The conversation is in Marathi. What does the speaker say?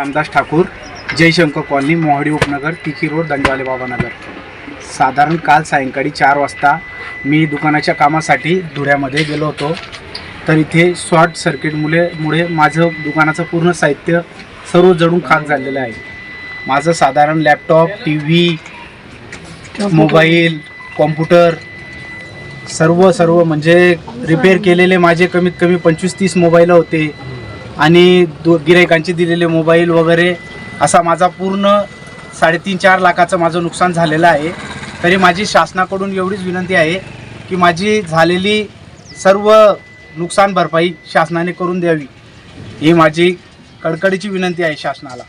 रामदास ठाकूर जयशंकर कॉलनी मोहाडी उपनगर तिकी रोड दंडवाले बाबानगर साधारण काल सायंकाळी चार वाजता मी दुकानाच्या कामासाठी धुळ्यामध्ये गेलो होतो. तर इथे शॉर्ट सर्किटमुळे मुळे माझं दुकानाचं पूर्ण साहित्य सर्व जळून खाक झालेलं आहे. माझं साधारण laptop T V mobile computer सर्व सर्व म्हणजे रिपेअर केलेले माझे कमीत कमी पंचवीस तीस मोबाईल होते. आणि दो गिरायकांचे दिलेले मोबाईल वगैरे असा माझा पूर्ण साडेतीन चार लाखाचं माझं नुकसान झालेलं आहे. तरी माझी शासनाकडून एवढीच विनंती आहे की माझी झालेली सर्व नुकसान भरपाई शासनाने करून द्यावी. ही माझी कडकडीची विनंती आहे शासनाला.